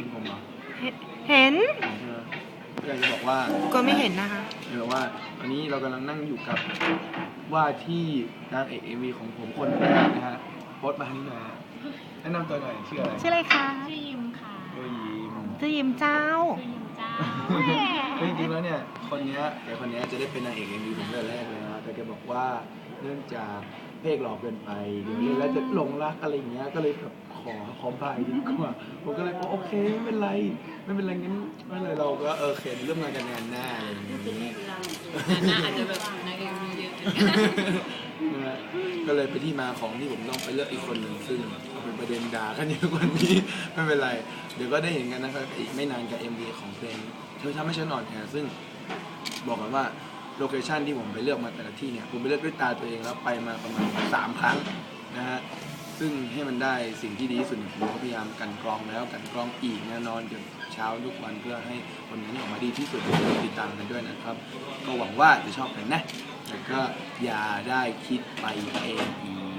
ห็นผมเหรอเห็นเห็นเห็นใช่ไหมอยากจะบอกว่าก็ไม่เห็นนะคะอยากจะบอกว่าวันนี้เรากำลังนั่งอยู่กับว่าที่นางเอกเอ็มวีของผมคนแรกนะฮะโพสต์มาทางนี้หน่อยฮะแนะนำตัวหน่อยชื่ออะไรชื่ออะไรคะชื่อยิมค่ะโอ้ยยิ้มชื่อยิมเจ้า ชื่อยิมจ้าเฮ้ยจริงๆแล้วเนี่ยคนเนี้ยแกคนเนี้ยจะได้เป็นนางเอกเอ็มวีผมตั้งแต่แรกเลยนะ แต่แกบอกว่าเนื่องจากเพลงหลอกเกินไปเดี๋ยวเล่นแล้วจะหลงรักอะไรอย่างเงี้ยก็เลยแบบขอขอบายดีกว่าผมก็เลยบอกโอเคไม่เป็นไรไม่เป็นไรงั้นไม่เป็นไรเราก็เออเขียนเรื่องงานกันแนนหน้าอะไรอย่างเงี้ยน่าอาจจะแบบนางเอกมีเยอะนะฮะก็เลยเป็นที่มาของที่ผมต้องไปเลือกอีกคนหนึ่งซึ่งเอาเป็นประเด็นด่ากันเยอะกว่านี้ไม่เป็นไร เดี๋ยวก็ได้เห็นกันนะครับอีกไม่นานกับ MV ของเพลงเธอทำให้ฉันอ่อนแอซึ่งบอกกันว่า โลเคชันที่ผมไปเลือกมาแต่ละที่เนี่ยผมไปเลือกด้วยตาตัวเองแล้วไปมาประมาณสามครั้งนะฮะซึ่งให้มันได้สิ่งที่ดีที่สุดผมก็พยายามกันกรองแล้วกันกรองอีกแน่นอนจนเช้าทุกวันเพื่อให้ผลงานออกมาดีที่สุดติดตามกันด้วยนะครับ ก็หวังว่าจะชอบกันนะแต่ก็อย่าได้คิดไปเองอีก